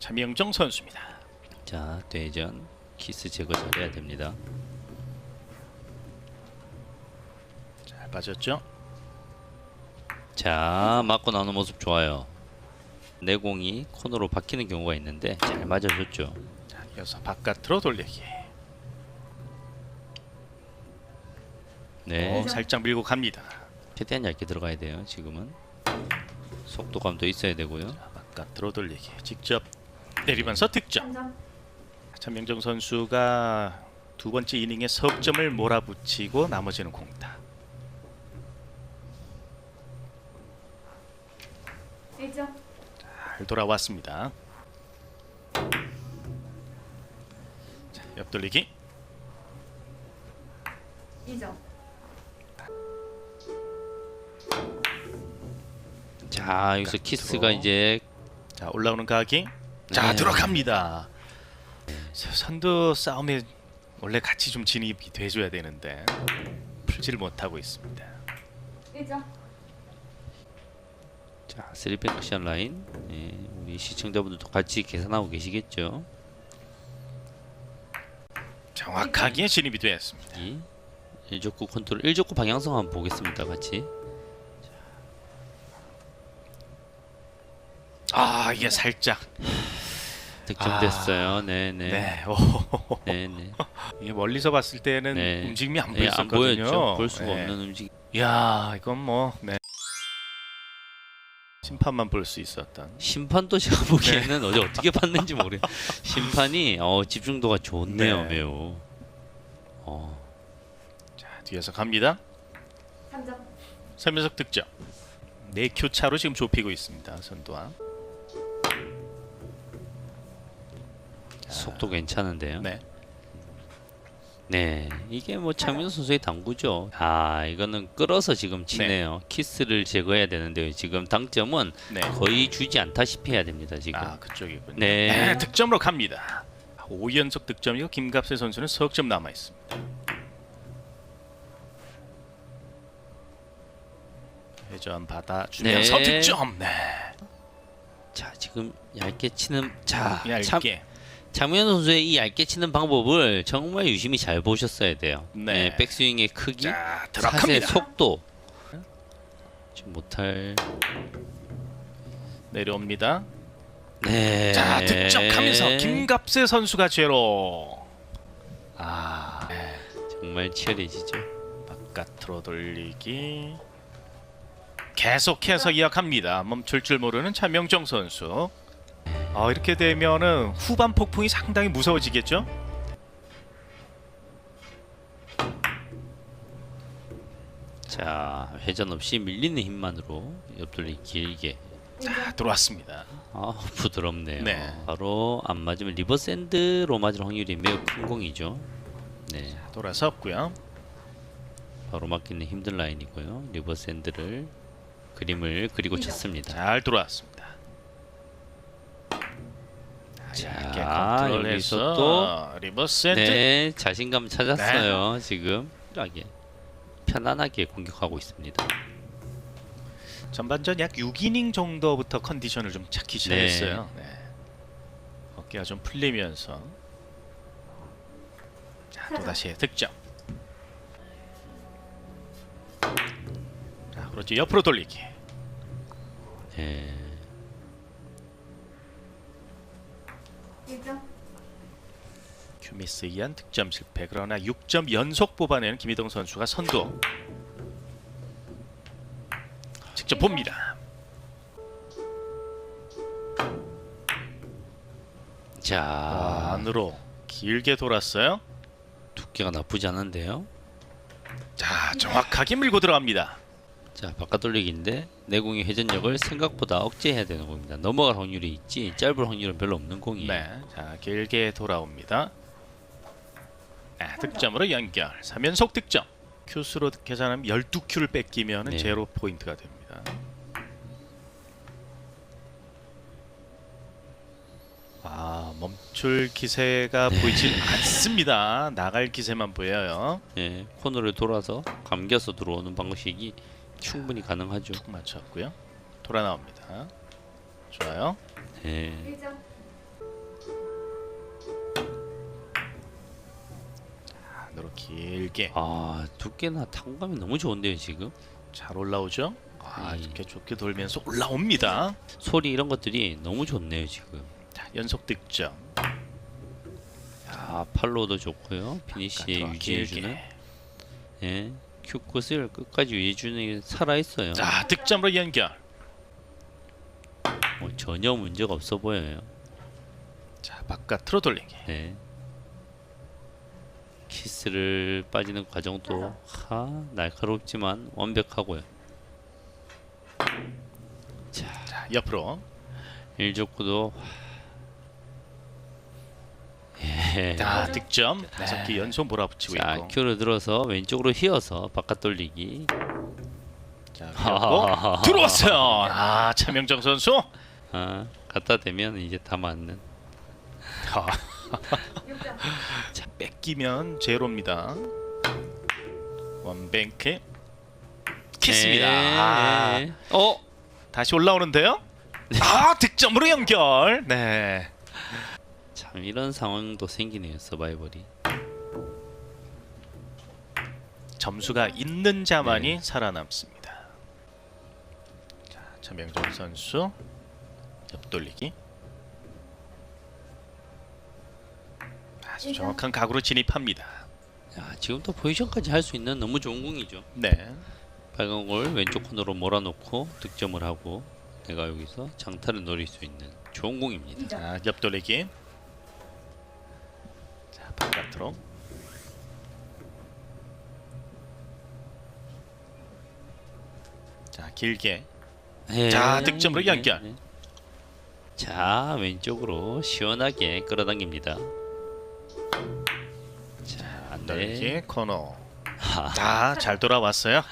차명정 선수입니다. 자, 대전 키스 제거 잘해야 됩니다. 잘 빠졌죠? 자, 맞고 나오는 모습 좋아요. 내공이 코너로 박히는 경우가 있는데 잘 맞아줬죠. 자, 이어서 바깥으로 돌리기. 네, 어, 살짝 밀고 갑니다. 최대한 얇게 들어가야 돼요. 지금은 속도감도 있어야 되고요. 자, 바깥으로 돌리기. 직접 내리면서 득점. 3점 차명정 선수가 두 번째 이닝에 석점을 몰아붙이고 나머지는 공다. 1점 잘 돌아왔습니다. 자, 옆돌리기. 2점 자, 여기서 키스가. 이제 자 올라오는 가기. 자 네. 들어갑니다. 선두 싸움에 원래 같이 좀 진입이 돼줘야 되는데 풀지를 못하고 있습니다. 1점 자, 3백 쿠션 라인. 예, 우리 시청자분들도 같이 계산하고 계시겠죠. 정확하게 진입이 되었습니다. 이 1족구 컨트롤 1족구 방향성 한번 보겠습니다. 같이. 아 이게 살짝 득점됐어요. 네, 네. 네, 오, 네, 네. 이게 멀리서 봤을 때는 네. 움직임이 안 네, 안 보였었거든요. 보였죠. 볼 수가 네. 없는 움직임. 야 이건 뭐 네. 심판만 볼 수 있었던. 심판도 제가 보기에는 어제 어떻게 봤는지 모르. 심판이 어, 집중도가 좋네요, 네. 매우. 어, 자 뒤에서 갑니다. 3점 설면석 득점. 네 큐 차로 지금 좁히고 있습니다. 선두와. 속도 괜찮은데요. 네. 네, 이게 뭐 장민호 선수의 당구죠. 아, 이거는 끌어서 지금 치네요. 키스를 제거해야 되는데요. 지금 당점은 네. 거의 주지 않다시피 해야 됩니다. 지금. 아 그쪽이군요. 네. 네, 득점으로 갑니다. 5연속 득점이고 김갑세 선수는 석점 남아 있습니다. 회전 받아 주면서 네. 득점. 네. 자, 지금 얇게 치는 자, 얇게. 참 장민호 선수의 이 얇게 치는 방법을 정말 유심히 잘 보셨어야 돼요. 네. 백스윙의 크기, 자 들어갑니다. 속도. 지금 못할. 내려옵니다. 네. 자 득점하면서 김갑세 선수가 제로. 아 네. 정말 치열해지죠. 바깥으로 돌리기. 계속해서 이어갑니다. 멈출 줄 모르는 차명정 선수. 어, 이렇게 되면은 후반 폭풍이 상당히 무서워지겠죠? 자, 회전 없이 밀리는 힘만으로 옆돌리 길게. 자 들어왔습니다. 아, 부드럽네요. 네. 바로 안 맞으면 리버샌드로 맞을 확률이 매우 큰 공이죠. 네. 돌아섰고요. 바로 맞기는 힘든 라인이고요. 리버샌드를 그림을 그리고 쳤습니다. 잘 들어왔습니다. 자, 얇게 여기서 컨트롤해서 리버스엔드. 네, 자신감 찾았어요. 지금 편하게 편안하게 공격하고 있습니다. 전반전 약 6이닝 정도부터 컨디션을 좀 찾기 시작했어요. 네. 어깨가 좀 풀리면서 자, 또 다시 득점. 자, 그렇지 옆으로 돌리기. 네. 1점 큐미스 이한 득점 실패. 그러나 6점 연속 뽑아내는 김희동 선수가 선두. 직접 봅니다. 자, 아, 안으로 길게 돌았어요. 두께가 나쁘지 않은데요. 자, 정확하게 밀고 들어갑니다. 자, 바깥 돌리기인데 내공의 회전력을 생각보다 억제해야 되는 공입니다. 넘어갈 확률이 있지 짧을 확률은 별로 없는 공이에요. 네, 자 길게 돌아옵니다. 네, 득점으로 연결. 3연속 득점. 큐수로 계산하면 12큐를 뺏기면 은 네. 제로 포인트가 됩니다. 아, 멈출 기세가 보이질 않습니다. 나갈 기세만 보여요. 네, 코너를 돌아서 감겨서 들어오는 방식이 충분히 가능하죠. 툭 맞췄고요. 돌아 나옵니다. 좋아요. 네. 아, 자, 노로 길게 아 두께나 탄감이 너무 좋은데요 지금 잘 올라오죠. 아 네. 아이. 이렇게 좋게 돌면서 올라옵니다. 소리 이런 것들이 너무 좋네요 지금. 자, 연속 득점. 아 팔로도 좋고요 피니시 유지해주는. 예. 큐 코스를 끝까지 유지해주는 게 살아 있어요. 자, 득점으로 연결. 뭐 전혀 문제가 없어 보여요. 자, 바깥으로 돌리기. 네. 키스를 빠지는 과정도 하 날카롭지만 완벽하고요. 자, 자, 옆으로. 일족구도 예. 자, 득점. 다섯 개 연속 몰아붙이고 자, 있고. 큐를 들어서 왼쪽으로 휘어서 바깥 돌리기. 자, 들어왔어요. 아, 차명정 선수. 아, 갖다 대면 이제 다 맞는. 아, 6점. 자, 뺏기면 제로입니다. 원뱅크 키스입니다. 아, 네. 어? 다시 올라오는데요. 아, 득점으로 연결. 네. 참 이런 상황도 생기네요 서바이벌이. 점수가 있는 자만이 네. 살아남습니다. 자, 차명정 선수 옆돌리기. 아주 정확한 각으로 진입합니다. 야, 지금도 포지션까지 할 수 있는 너무 좋은 공이죠. 네. 빨간 걸 왼쪽 코너로 몰아놓고 득점을 하고 내가 여기서 장타를 노릴 수 있는 좋은 공입니다. 2점. 자, 옆돌리기. 자, 바깥으로. 자, 길게. 네. 자, 득점으로 연결. 네. 자, 왼쪽으로 시원하게 끌어당깁니다. 자, 돌리기 네. 코너. 하, 자, 잘 돌아왔어요.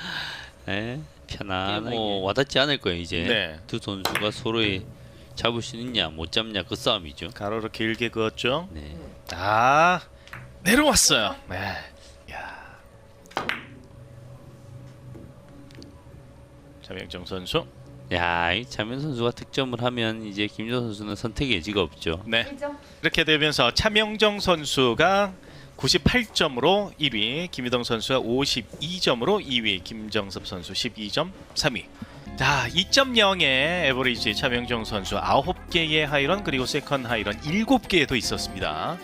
네. 편안하게 뭐 와닿지 않을 거예요 이제. 네. 두 선수가 서로의 잡을 수 있냐 못 잡냐 그 싸움이죠. 가로로 길게 그었죠. 네. 자, 내려왔어요. 네. 야. 자명정 선수. 야, 이 차면 선수가 득점을 하면 이제 김조 선수는 선택의 여지가 없죠. 네. 1점. 이렇게 되면서 차명정 선수가 98점으로 1위, 김희동 선수가 52점으로 2위, 김정섭 선수 12점 3위. 자, 2.0의 에버리지 차명정 선수 9개의 하이런 그리고 세컨 하이런 7개도 있었습니다.